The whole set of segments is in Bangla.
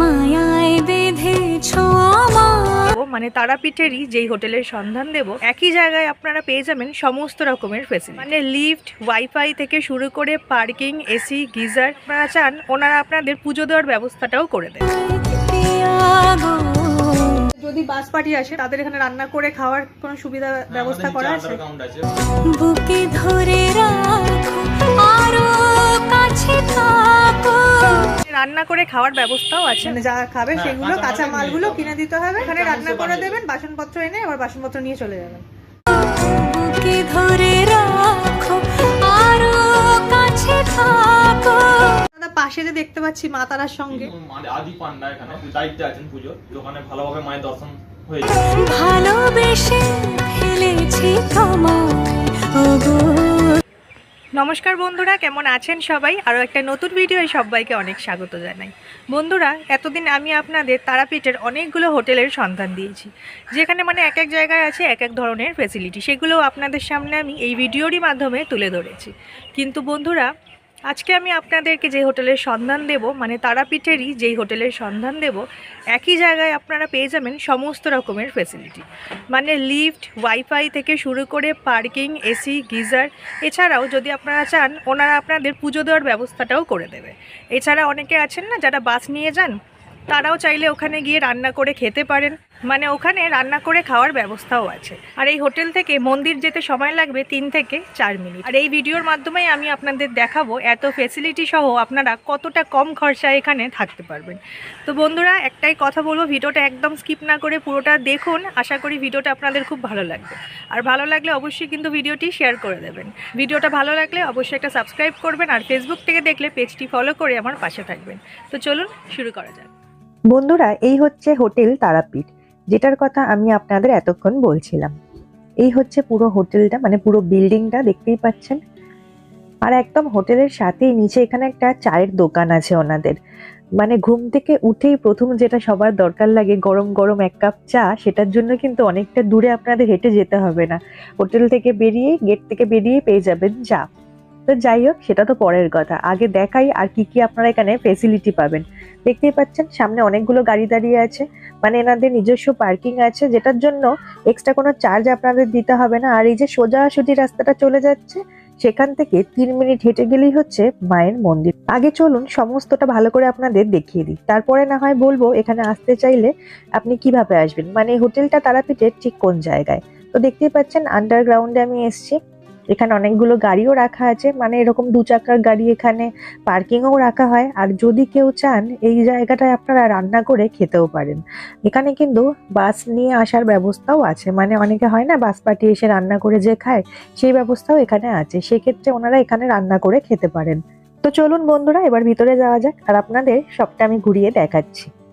মায়ায় বেঁধেছ আমার মানে তারাপীঠেরই যেই হোটেলের সন্ধান দেব একই জায়গায় আপনারা পেয়ে যাবেন সমস্ত রকমের ফেসিলিটি মানে লিফট ওয়াইফাই থেকে শুরু করে পার্কিং এসি গিজার আপনারা চান ওনারা আপনাদের পুজো দেওয়ার ব্যবস্থাটাও করে দেন যদি বাস পার্টি আসে তাদের এখানে রান্না করে খাওয়ার কোনো সুবিধা ব্যবস্থা করা আছে। বুকে ধরে রাখো আরও রান্না করে খাওয়ার ব্যবস্থাও আছে। মানে যা খাবে সেগুলো কাঁচা মালগুলো কিনে দিতে হবে এখানে রান্না করে দেবেন বাসনপত্র এনে আবার বাসনপত্র নিয়ে চলে যাবেন। বুকে ধরে রাখো আরও কাছে থাকো। পাশে যে দেখতে পাচ্ছি মা তারার সঙ্গে। আদি পান্ডা এখানে দায়িত্বে আছেন পুজো ওখানে ভালোভাবে মায়ের দর্শন হয়ে যায় ভালোবেসে ফেলেছি তোমায়। ওগো নমস্কার বন্ধুরা, কেমন আছেন সবাই? আরও একটা নতুন ভিডিওয় সবাইকে অনেক স্বাগত জানাই। বন্ধুরা, এতদিন আমি আপনাদের তারাপীঠের অনেকগুলো হোটেলের সন্ধান দিয়েছি, যেখানে মানে এক এক জায়গায় আছে এক এক ধরনের ফেসিলিটি সেগুলো আপনাদের সামনে আমি এই ভিডিওরই মাধ্যমে তুলে ধরেছি। কিন্তু বন্ধুরা আজকে আমি আপনাদেরকে যে হোটেলের সন্ধান দেব মানে তারাপীঠেরই যেই হোটেলের সন্ধান দেব, একই জায়গায় আপনারা পেয়ে যাবেন সমস্ত রকমের ফেসিলিটি মানে লিফট ওয়াইফাই থেকে শুরু করে পার্কিং এসি গিজার, এছাড়াও যদি আপনারা চান, ওনারা আপনাদের পুজো দেওয়ার ব্যবস্থাটাও করে দেবে। এছাড়া অনেকে আছেন না, যারা বাস নিয়ে যান, তারাও চাইলে ওখানে গিয়ে রান্না করে খেতে পারেন। মানে ওখানে রান্না করে খাওয়ার ব্যবস্থাও আছে। আর এই হোটেল থেকে মন্দির যেতে সময় লাগবে তিন থেকে চার মিনিট। আর এই ভিডিওর মাধ্যমেই আমি আপনাদের দেখাবো এত ফেসিলিটি সহ আপনারা কতটা কম খরচায় এখানে থাকতে পারবেন। তো বন্ধুরা, একটাই কথা বলব, ভিডিওটা একদম স্কিপ না করে পুরোটা দেখুন। আশা করি ভিডিওটা আপনাদের খুব ভালো লাগবে। আর ভালো লাগলে অবশ্যই কিন্তু ভিডিওটি শেয়ার করে দেবেন। ভিডিওটা ভালো লাগলে অবশ্যই একটা সাবস্ক্রাইব করবেন আর ফেসবুক থেকে দেখলে পেজটি ফলো করে আমার পাশে থাকবেন। তো চলুন শুরু করা যাক। বন্ধুরা, এই হচ্ছে হোটেল তারাপীঠ। যেটার কথা আমি আপনাদের এতক্ষণ বলছিলাম। এই হচ্ছে পুরো হোটেলটা মানে পুরো বিল্ডিংটা, দেখতেই পাচ্ছেন। আর একদম হোটেলের সাথেই নিচে এখানে একটা চায়ের দোকান আছে ওনাদের। মানে ঘুম থেকে উঠেই প্রথম যেটা সবার দরকার লাগে, গরম গরম এক কাপ চা, সেটার জন্য কিন্তু অনেকটা দূরে আপনাদের হেঁটে যেতে হবে না। হোটেল থেকে বেরিয়ে গেট থেকে বেরিয়ে পেয়ে যাবেন চা। তো যাই হোক, সেটা তো পরের কথা। আগে দেখাই আর কি কি আপনারা এখানে ফেসিলিটি পাবেন। দেখতেই পাচ্ছেন, সামনে অনেকগুলো গাড়ি দাঁড়িয়ে আছে। মানে এনাদের নিজস্ব পার্কিং আছে, যেটার জন্য এক্সট্রা কোনো চার্জ আপনাদের দিতে হবে না। আর এই যে সোজাসুজি রাস্তাটা চলে যাচ্ছে, সেখান থেকে তিন মিনিট হেঁটে গেলেই হচ্ছে মায়ের মন্দির। আগে চলুন, সমস্তটা ভালো করে আপনাদের দেখিয়ে দিই। তারপরে না হয় বলব, এখানে আসতে চাইলে আপনি কীভাবে আসবেন? মানে হোটেলটা তারাপীঠের ঠিক কোন জায়গায়? তো দেখতেই পাচ্ছেন আন্ডারগ্রাউন্ডে আমি এসেছি। এখানে অনেকগুলো গাড়িও রাখা আছে। মানে এরকম দু চাকার গাড়ি এখানে পার্কিংও রাখা হয়। আর যদি কেউ চান, এই জায়গাটায় আপনারা রান্না করে খেতেও পারেন। এখানে কিন্তু বাস নিয়ে আসার ব্যবস্থাও আছে। মানে অনেকে হয় না, বাস পার্টি এসে রান্না করে যে খায়, সেই ব্যবস্থাও এখানে আছে। সেক্ষেত্রে ওনারা এখানে রান্না করে খেতে পারেন। তো চলুন বন্ধুরা, এবার ভিতরে যাওয়া যাক। আর আপনাদের সবটা আমি ঘুরিয়ে দেখাচ্ছি।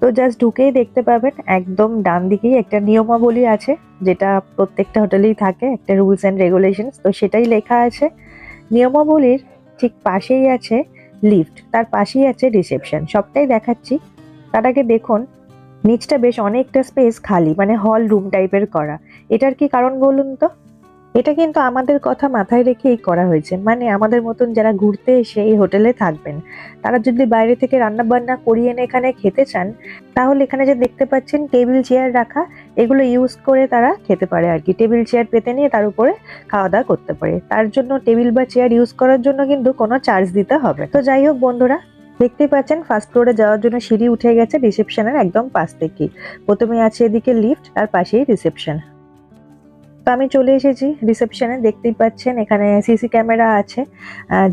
তো জাস্ট ঢুকেই দেখতে পাবেন, একদম ডান দিকেই একটা নিয়মাবলী আছে, যেটা প্রত্যেকটা হোটেলেই থাকে, একটা রুলস অ্যান্ড রেগুলেশনস তো সেটাই লেখা আছে। নিয়মাবলীর ঠিক পাশেই আছে লিফট তার পাশেই আছে রিসেপশন সবটাই দেখাচ্ছি। তার আগে দেখুন, নিচটা বেশ অনেকটা স্পেস খালি মানে হল রুম টাইপের করা। এটার কি কারণ বলুন তো? এটা কিন্তু আমাদের কথা মাথায় রেখেই করা হয়েছে। মানে আমাদের মতন যারা ঘুরতে এসে এই হোটেলে থাকবেন, তারা যদি বাইরে থেকে রান্না বান্না করিয়ে এনে এখানে খেতে চান, তাহলে এখানে যে দেখতে পাচ্ছেন টেবিল চেয়ার রাখা, এগুলো ইউজ করে তারা খেতে পারে আর কি। টেবিল চেয়ার পেতে নিয়ে তার উপরে খাওয়া দাওয়া করতে পারে। তার জন্য টেবিল বা চেয়ার ইউজ করার জন্য কিন্তু কোনো চার্জ দিতে হবে তো যাই হোক বন্ধুরা, দেখতেই পাচ্ছেন ফার্স্ট ফ্লোরে যাওয়ার জন্য সিঁড়ি উঠে গেছে রিসেপশনের একদম পাশ থেকেই। প্রথমে আছে এদিকে লিফট আর পাশেই রিসেপশন তো আমি চলে এসেছি রিসেপশনে দেখতেই পাচ্ছেন এখানে সিসি ক্যামেরা আছে।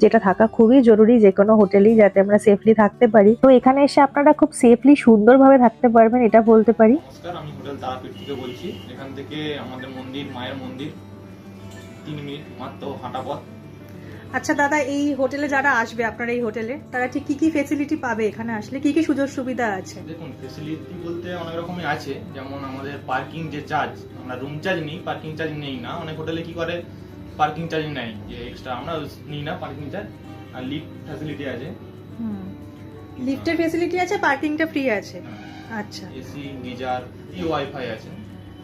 যেটা থাকা খুবই জরুরি যে কোনো হোটেলেই যাতে আমরা সেফলি থাকতে পারি। তো এখানে এসে আপনারা খুব সেফলি সুন্দরভাবে থাকতে পারবেন, এটা বলতে পারি। আমি হোটেল তারাপীঠ থেকে বলছি। এখান থেকে আমাদের মন্দির, মায়ের মন্দির। তিন মিনিট মাত্র হাঁটা পথ। আচ্ছা দাদা এই হোটেলে যারা আসবে আপনার এই হোটেলে তারা ঠিক কি কি ফেসিলিটি পাবে এখানে আসলে? কি কি সুযোগ সুবিধা আছে? দেখুন ফেসিলিটি বলতে অনেক রকমই আছে। যেমন আমাদের পার্কিং যে চার্জ আমরা রুম চার্জ নিই পার্কিং চার্জ নেই না। অনেক হোটেলে কি করে? পার্কিং চার্জ নেই যে এক্সট্রা আমরা নিই না পার্কিং চার্জ আর লিফট ফ্যাসিলিটি আছে। লিফটের ফেসিলিটি আছে পার্কিংটা ফ্রি আছে? আচ্ছা। এসি গিজার ফ্রি ওয়াইফাই আছে।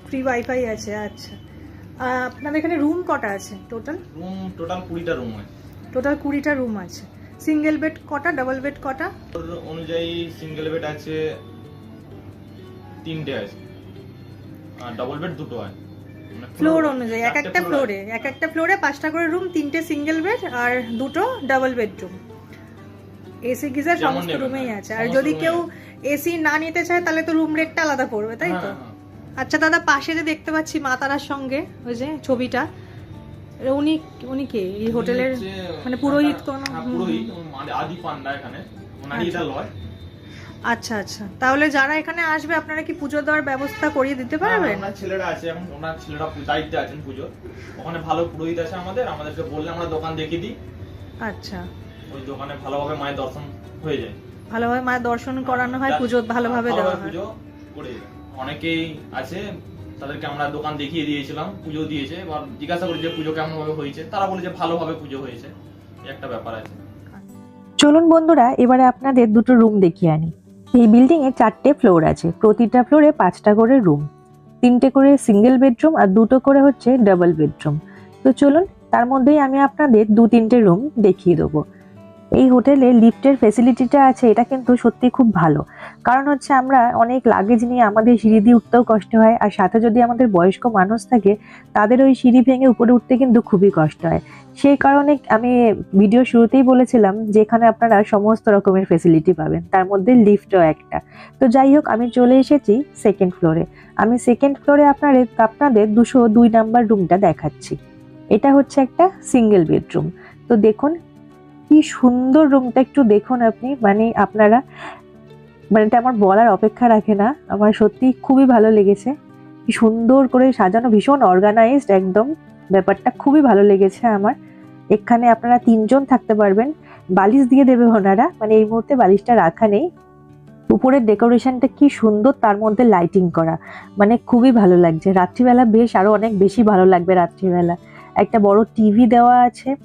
ফ্রি ওয়াইফাই আছে আচ্ছা। আপনাদের এখানে রুম কটা আছে টোটাল রুম টোটাল কুড়িটা রুম আছে। টোটাল কুড়িটা রুম আছে। সিঙ্গেল বেড কটা ডাবল বেড কটা? অনুযায়ী সিঙ্গেল বেড আছে তিনটে আছে। আর ডবল বেড দুটো আছে। মানে ফ্লোর অনুযায়ী এক একটা ফ্লোরে এক একটা ফ্লোরে পাঁচটা করে রুম তিনটে সিঙ্গেল বেড আর দুটো ডাবল বেডরুম এসি গিজার সমস্ত রুমেই হ্যাঁ, আছে। আর যদি কেউ এসি না নিতে চায় তাহলে তো রুম রেটটা আলাদা পড়বে তাই হ্যাঁ, তো হ্যাঁ। আচ্ছা দাদা পাশে যে দেখতে পাচ্ছি মা তারার সঙ্গে ওই যে ছবিটা উনি উনি কে? এই হোটেলের মানে পুরোহিত কোনো- হ্যাঁ, পুরোহিত আদি পান্ডা এখানে। ওনারই আচ্ছা। এটা লয় আচ্ছা আচ্ছা। তাহলে যারা এখানে আসবে আপনারা কি পুজো দেওয়ার ব্যবস্থা করিয়ে দিতে পারবেন? হ্যাঁ, ওনার ছেলেরা আছে এখন ওনার ছেলেরা পু- দায়িত্বে আছেন পুজো। ওখানে ভালো পুরোহিত আছে আমাদের আমাদেরকে বললে আমরা দোকান দেখিয়ে দিই। আচ্ছা। ওই দোকানে ভালোভাবে মায়ের দর্শন হয়ে যায়। ভালোভাবে মায়ের দর্শন করানো হয় পুজো ভালোভাবে দেওয়া হয়। পুজো করে। অনেকেই আছে, তাদেরকে আমরা দোকান দেখিয়ে দিয়েছিলাম, পুজো দিয়েছে, এবার জিজ্ঞাসা করি যে পুজো কেমন ভাবে হয়েছে? তারা বলে যে ভালোভাবে পুজো হয়েছে একটা ব্যাপার আছে। চলুন বন্ধুরা, এবারে আপনাদের দুটো রুম দেখিয়ে আনি। এই বিল্ডিং এ চারটে ফ্লোর আছে, প্রতিটা ফ্লোরে পাঁচটা করে রুম তিনটে করে সিঙ্গেল বেডরুম আর দুটো করে হচ্ছে ডাবল বেডরুম তো চলুন, তার মধ্যেই আমি আপনাদের দু তিনটে রুম দেখিয়ে দেবো। এই হোটেলে লিফটের ফেসিলিটিটা আছে, এটা কিন্তু সত্যি খুব ভালো। কারণ হচ্ছে আমরা অনেক লাগেজ নিয়ে আমাদের সিঁড়ি দিয়ে উঠতেও কষ্ট হয়, আর সাথে যদি আমাদের বয়স্ক মানুষ থাকে, তাদের ওই সিঁড়ি ভেঙে উপরে উঠতে কিন্তু খুবই কষ্ট হয়। সেই কারণে আমি ভিডিও শুরুতেই বলেছিলাম যে এখানে আপনারা সমস্ত রকমের ফেসিলিটি পাবেন, তার মধ্যে লিফটও একটা। তো যাই হোক, আমি চলে এসেছি সেকেন্ড ফ্লোরে আমি সেকেন্ড ফ্লোরে আপনাদের আপনাদের দুশো দুই নাম্বার রুমটা দেখাচ্ছি। এটা হচ্ছে একটা সিঙ্গেল বেডরুম তো দেখুন কি সুন্দর রুমটা একটু দেখুন আপনি। মানে আপনারা মানে এটা আমার বলার অপেক্ষা রাখে না। আমার সত্যি খুবই ভালো লেগেছে। কি সুন্দর করে সাজানো, ভীষণ অর্গানাইজড একদম। ব্যাপারটা খুবই ভালো লেগেছে আমার। এখানে আপনারা তিনজন থাকতে পারবেন। বালিশ দিয়ে দেবে ওনারা। মানে এই মুহূর্তে বালিশটা রাখা নেই। উপরের ডেকোরেশনটা কি সুন্দর, তার মধ্যে লাইটিং করা। মানে খুবই ভালো লাগছে। রাত্রিবেলা বেশ আরও অনেক বেশি ভালো লাগবে রাত্রিবেলা। একটা বড় টিভি দেওয়া আছে।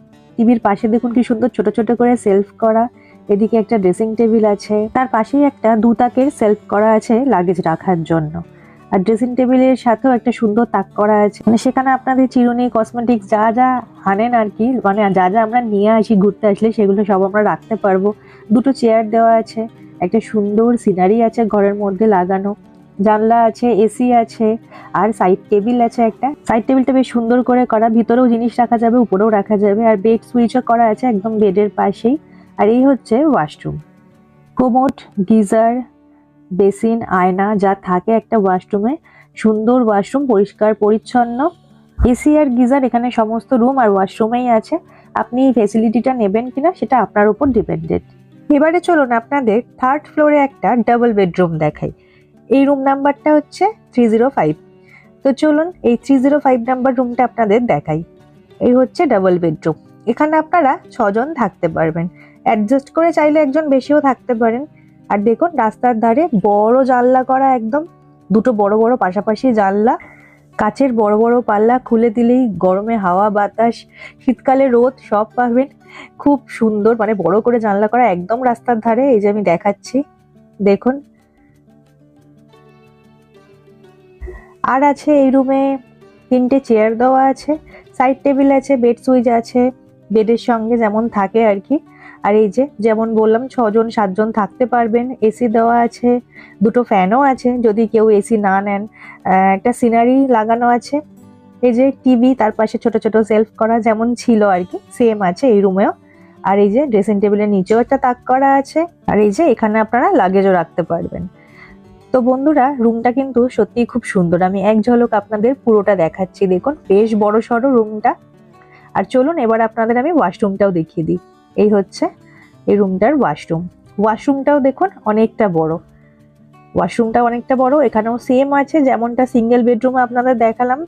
টিভির পাশে দেখুন কি সুন্দর ছোট ছোট করে সেলফ করা। এদিকে একটা ড্রেসিং টেবিল আছে। তার পাশেই একটা দুতাকের সেলফ করা আছে লাগেজ রাখার জন্য। আর ড্রেসিং টেবিলের সাথেও একটা সুন্দর তাক করা আছে। মানে সেখানে আপনাদের চিরুনি কসমেটিক্স যা যা আনেন আর কি মানে যা যা আমরা নিয়ে আসি ঘুরতে আসলে সেগুলো সব আমরা রাখতে পারব। দুটো চেয়ার দেওয়া আছে, একটা সুন্দর সিনারি আছে ঘরের মধ্যে লাগানো। জানলা আছে এসি আছে, আর সাইড টেবিল আছে একটা। সাইড টেবিলটা বেশ সুন্দর করে করা, ভিতরেও জিনিস রাখা যাবে, উপরেও রাখা যাবে, আর বেড সুইচও করা আছে একদম বেডের পাশেই। আর এই হচ্ছে ওয়াশরুম কোমোট, গিজার, বেসিন, আয়না যা থাকে একটা ওয়াশরুমে সুন্দর ওয়াশরুম পরিষ্কার, পরিচ্ছন্ন। এসি আর গিজার এখানে সমস্ত রুম আর ওয়াশরুমেই আছে। আপনি এই ফেসিলিটিটা নেবেন কিনা সেটা আপনার উপর ডিপেন্ডেন্ট এবারে চলুন আপনাদের থার্ড ফ্লোরে একটা ডাবল বেডরুম দেখাই। এই রুম নাম্বারটা হচ্ছে থ্রি জিরো ফাইভ তো চলুন এই থ্রি জিরো ফাইভ নাম্বার রুমটা আপনাদের দেখাই। এই হচ্ছে ডাবল বেডরুম এখানে আপনারা ছজন থাকতে পারবেন। অ্যাডজাস্ট করে চাইলে একজন বেশিও থাকতে পারেন। আর দেখুন, রাস্তার ধারে বড় জানলা করা একদম। দুটো বড় বড় পাশাপাশি জানলা। কাচের বড় বড় পাল্লা খুলে দিলেই গরমে হাওয়া, বাতাস, শীতকালে রোদ, সব পাবেন। খুব সুন্দর মানে বড় করে জানলা করা একদম রাস্তার ধারে। এই যে আমি দেখাচ্ছি। দেখুন আর আছে এই রুমে তিনটে চেয়ার দেওয়া আছে, সাইড টেবিল আছে, বেড সুইচ আছে, বেডের সঙ্গে যেমন থাকে আর কি। আর এই যে যেমন বললাম, ছজন, সাতজন থাকতে পারবেন এসি দেওয়া আছে, দুটো ফ্যানও আছে, যদি কেউ এসি না নেন। একটা সিনারি লাগানো আছে, এই যে টিভি, তার পাশে ছোট ছোট সেলফ করা যেমন ছিল আর কি, সেম আছে এই রুমেও। আর এই যে ড্রেসিং টেবিলের নিচেও একটা তাক করা আছে, আর এই যে এখানে আপনারা লাগেজও রাখতে পারবেন। তো বন্ধুরা রুমটা কিন্তু সত্যিই খুব সুন্দর। আমি এক ঝলক আপনাদের পুরোটা দেখাচ্ছি। দেখুন, বেশ বড় সড়ো রুমটা আর চলুন, এবার আপনাদের আমি ওয়াশরুমটাও দেখিয়ে দিই। এই হচ্ছে এই রুমটার ওয়াশরুম ওয়াশরুমটাও দেখুন, অনেকটা বড়। ওয়াশরুমটা অনেকটা বড়, এখানেও সেম আছে, যেমনটা সিঙ্গেল বেডরুমে আপনাদের দেখালাম।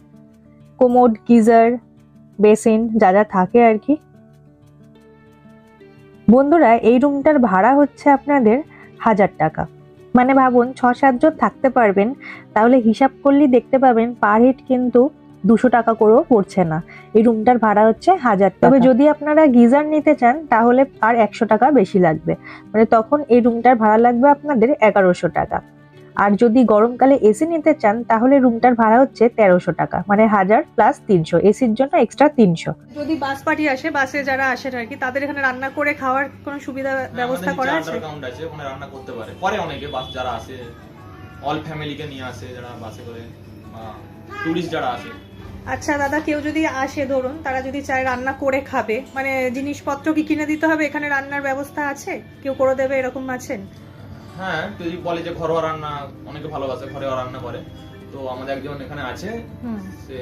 কোমোড গিজার বেসিন যা যা থাকে আর কি। বন্ধুরা, এই রুমটার ভাড়া হচ্ছে আপনাদের হাজার টাকা। মানে ভাবুন ছ সাতজন থাকতে পারবেন তাহলে হিসাব করলেই দেখতে পাবেন পার হেড কিন্তু দুশো টাকা করেও পড়ছে না। এই রুমটার ভাড়া হচ্ছে হাজার তবে যদি আপনারা গিজার নিতে চান তাহলে আর একশো টাকা বেশি লাগবে। মানে তখন এই রুমটার ভাড়া লাগবে আপনাদের এগারোশো টাকা। আর যদি গরমকালে এসি নিতে চান তাহলে রুমটার ভাড়া হচ্ছে তেরোশো টাকা। মানে হাজার প্লাস তিনশো। এসির জন্য এক্সট্রা তিনশো। যদি বাস পার্টি আসে বাসে যারা আসেন আর কি তাদের এখানে রান্না করে খাওয়ার কোনো সুবিধা ব্যবস্থা করা আছে? ওখানে রান্না করতে পারে। পরে অনেকে বাস যারা আসে অল ফ্যামিলিকে নিয়ে আসে যারা বাসে করে টুরিস্ট যারা আসে। আচ্ছা দাদা কেউ যদি আসে ধরুন তারা যদি চায় রান্না করে খাবে মানে জিনিসপত্র কি কিনে দিতে হবে? এখানে রান্নার ব্যবস্থা আছে? কেউ করে দেবে এরকম আছেন? হ্যাঁ যদি বলে যে ঘরোয়া রান্না অনেকে ভালোবাসে ঘরোয়া রান্না করে। তো আমাদের একজন এখানে আছে সে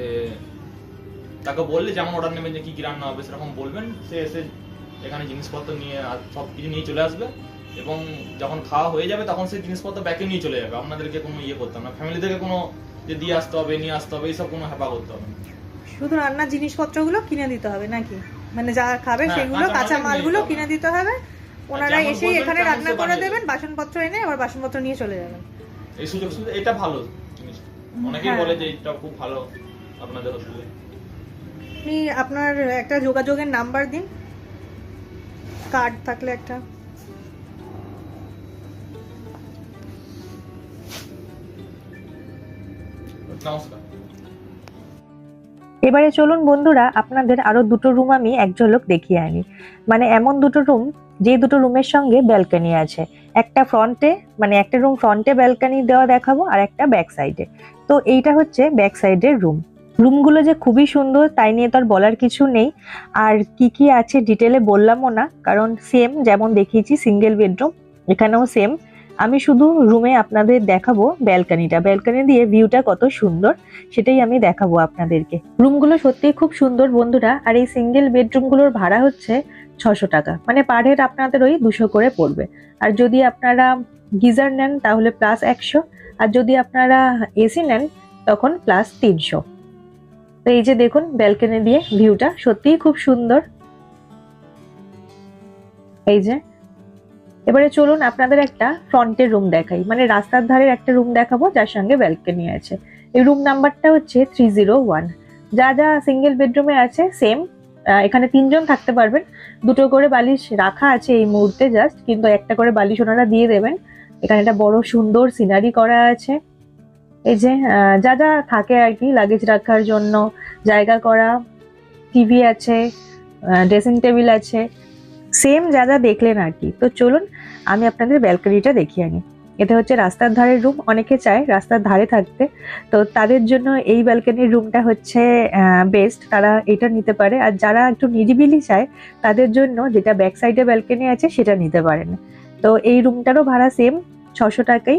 তাকে বললে যেমন অর্ডার নেবেন যে কি কি রান্না হবে সেরকম বলবেন। সে এসে এখানে জিনিসপত্র নিয়ে সব কিছু নিয়ে চলে আসবে এবং যখন খাওয়া হয়ে যাবে তখন সেই জিনিসপত্র ব্যাকে নিয়ে চলে যাবে। আপনাদেরকে কোনো ইয়ে করতে হবে না। ফ্যামিলি থেকে কোনো যে দিয়ে আসতে হবে নিয়ে আসতে হবে এইসব কোনো হ্যাপা করতে হবে শুধু রান্নার জিনিসপত্রগুলো কিনে দিতে হবে নাকি? মানে যা খাবে হ্যাঁ, সেগুলো কাঁচা মালগুলো কিনে দিতে হবে। ওনারা এসেই এখানে রান্না করে দেবেন বাসনপত্র এনে আবার বাসনপত্র নিয়ে চলে যাবেন। এই সুযোগ সুবিধা এটা ভালো অনেকেই হ্যাঁ। বলে যে এটা খুব ভালো আপনাদের হোটেলে আপনি আপনার একটা যোগাযোগের নাম্বার দিন। কার্ড থাকলে একটা। নমস্কার। এবারে চলুন বন্ধুরা আপনাদের আরও দুটো রুম আমি এক ঝলক দেখিয়ে আনি। মানে এমন দুটো রুম যে দুটো রুমের সঙ্গে ব্যালকানি আছে। একটা ফ্রন্টে মানে একটা রুম ফ্রন্টে ব্যালকানি দেওয়া দেখাবো আর একটা ব্যাক সাইডে তো এইটা হচ্ছে ব্যাক সাইডের রুম রুমগুলো যে খুবই সুন্দর, তাই নিয়ে তো আর বলার কিছু নেই। আর কি কি আছে ডিটেলে বললামও না, কারণ সেম যেমন দেখিয়েছি সিঙ্গেল বেডরুম এখানেও সেম আমি শুধু রুমে আপনাদের দেখাবো ব্যালকনিটা ব্যালকনি দিয়ে ভিউটা কত সুন্দর, সেটাই আমি দেখাবো আপনাদেরকে। রুমগুলো সত্যিই খুব সুন্দর বন্ধুরা, আর এই সিঙ্গেল বেডরুমগুলোর ভাড়া হচ্ছে ছশো টাকা। মানে পার হেড আপনাদের ওই দুশো করে পড়বে। আর যদি আপনারা গিজার নেন, তাহলে প্লাস একশো। আর যদি আপনারা এসি নেন, তখন প্লাস তিনশো। তো এই যে দেখুন ব্যালকনি দিয়ে ভিউটা সত্যিই খুব সুন্দর। এই যে এবারে চলুন আপনাদের একটা ফ্রন্টের রুম দেখাই। মানে রাস্তার ধারের একটা রুম দেখাবো, যার সঙ্গে ব্যালকনি আছে। এই রুম নাম্বারটা হচ্ছে থ্রি জিরো ওয়ান। যা যা সিঙ্গেল বেডরুমে আছে, সেম। এখানে তিনজন থাকতে পারবেন। দুটো করে বালিশ রাখা আছে এই মুহূর্তে জাস্ট, কিন্তু একটা করে বালিশ ওনারা দিয়ে দেবেন। এখানে একটা বড় সুন্দর সিনারি করা আছে। এই যে যা যা থাকে আর কি লাগেজ রাখার জন্য, জায়গা করা, টিভি আছে ড্রেসিং টেবিল আছে। সেম যা যা দেখলেন আর কি তো চলুন, আমি আপনাদের ব্যালকনিটা দেখিয়ে আনি। এটা হচ্ছে রাস্তার ধারের রুম অনেকে চায় রাস্তার ধারে থাকতে। তো তাদের জন্য এই ব্যালকনির রুমটা হচ্ছে বেস্ট তারা এটা নিতে পারে। আর যারা একটু নিরিবিলি চায়, তাদের জন্য যেটা ব্যাক সাইডে ব্যালকনি আছে, সেটা নিতে পারেন। তো এই রুমটারও ভাড়া সেম ছশো টাকাই।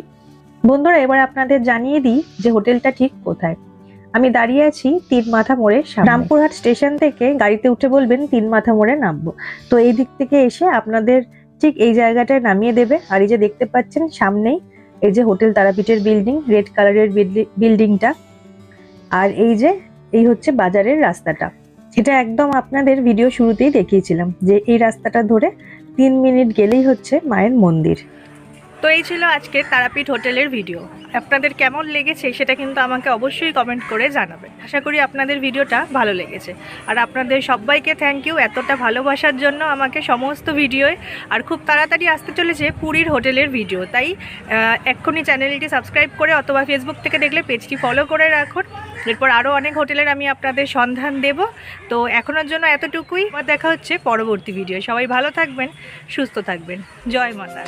বন্ধুরা, এবার আপনাদের জানিয়ে দিই যে হোটেলটা ঠিক কোথায়। আমি দাঁড়িয়ে আছি তিন মাথা মোড়ে রামপুরহাট স্টেশন থেকে গাড়িতে উঠে বলবেন, তিন মাথা মোড়ে নামবো। তো এই দিক থেকে এসে আপনাদের ঠিক এই জায়গাটায় নামিয়ে দেবে। আর এই যে দেখতে পাচ্ছেন, সামনেই এই যে হোটেল তারাপীঠের বিল্ডিং, রেড কালারের বিল্ডিংটা। আর এই যে, এই হচ্ছে বাজারের রাস্তাটা। এটা একদম আপনাদের ভিডিও শুরুতেই দেখিয়েছিলাম যে এই রাস্তাটা ধরে তিন মিনিট গেলেই হচ্ছে মায়ের মন্দির। তো এই ছিল আজকে তারাপীঠ হোটেলের ভিডিও। আপনাদের কেমন লেগেছে সেটা কিন্তু আমাকে অবশ্যই কমেন্ট করে জানাবেন। আশা করি আপনাদের ভিডিওটা ভালো লেগেছে। আর আপনাদের সবাইকে থ্যাংক ইউ এতটা ভালোবাসার জন্য আমাকে সমস্ত ভিডিওয় আর খুব তাড়াতাড়ি আসতে চলেছে পুরীর হোটেলের ভিডিও তাই এক্ষুনি চ্যানেলটি সাবস্ক্রাইব করে অথবা ফেসবুক থেকে দেখলে পেজটি ফলো করে রাখুন। এরপর আরও অনেক হোটেলের আমি আপনাদের সন্ধান দেব। তো এখনোর জন্য এতটুকুই। আবার দেখা হচ্ছে পরবর্তী ভিডিও সবাই ভালো থাকবেন, সুস্থ থাকবেন। জয় মাতা